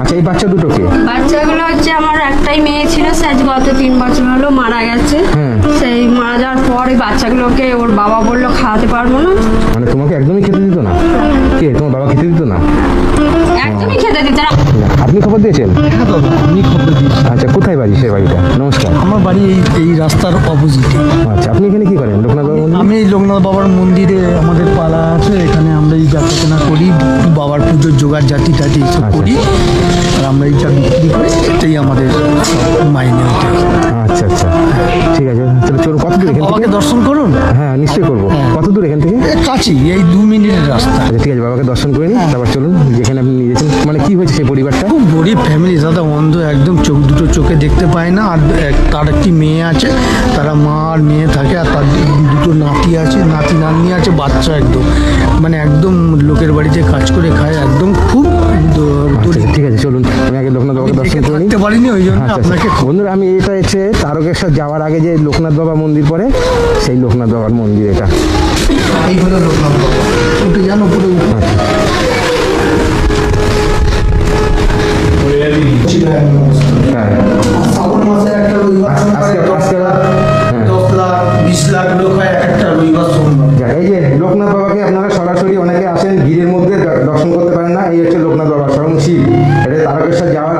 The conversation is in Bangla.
আচ্ছা এই বাচ্চা দুটোকে? বাচ্চাগুলো হচ্ছে আমার একটাই মেয়ে ছিল সে আজ গত তিন বছর হলো মারা গেছে। সেই মারা যাওয়ার পর ওই বাচ্চাগুলোকে ওর বাবা বলল খাওয়াতে পারব না। মানে তোমাকে একদমই খেতে দিত না? কে তোমার বাবা খেতে দিত না? একদমই খেতে দিতে না। আপনি খবর দিয়েছেন? হ্যাঁ আমি খবর দিয়েছি। আচ্ছা কোথায় বাড়ি সে বাড়িটা? নমস্কার। আমার বাড়ি এই এই রাস্তার অপোজিটে আচ্ছা আপনি এখানে কি করেন? লোকনাথ বাবু? আমি লোকনাথ বাবার মন্দিরে আমাদের পালা আছে। পুজোর জোগাড় জাতি টাতি এসব আচ্ছা। করি। আর আমরা এইটা বিক্রি করি এটাই আমাদের মাইনে ওঠে আচ্ছা আচ্ছা। ঠিক আছে তাহলে চলুন কত দূর এখান বাবাকে থেকে দর্শন করুন? হ্যাঁ নিশ্চয়ই করব। হ্যাঁ। কত দূর এখান থেকে? এ কাছেই এই দু মিনিটের রাস্তা। আচ্ছা ঠিক আছে বাবাকে দর্শন করে নিন তারপর চলুন যেখানে আপনি নিয়ে গেছেন মানে কি হয়েছে সেই পরিবারটা? খুব গরিব ফ্যামিলি দাদা অন্ধ একদম চোখ দুটো চোখে দেখতে পায় না। আর এক- তার একটি মেয়ে আছে তারা মা আর মেয়ে থাকে আর তার দুটো নাতি আছে নাতি নাতনি আছে বাচ্চা একদম। মানে একদম লোকের বাড়িতে কাজ করে আচ্ছা, আচ্ছা। আচ্ছা, বন্ধুরা আমি এটা এসে তারকেশ্বর যাওয়ার আগে যে লোকনাথ বাবা মন্দির পরে সেই লোকনাথ বাবার মন্দির এটা। হ্যাঁ। হ্যাঁ। এই যে লোকনাথ বাবাকে আপনারা সরাসরি অনেকে আসেন ভিড়ের মধ্যে দর্শন করতে পারেন না এই হচ্ছে লোকনাথ বাবা স্বয়ং শিব। তারকেশ্বর যাওয়ার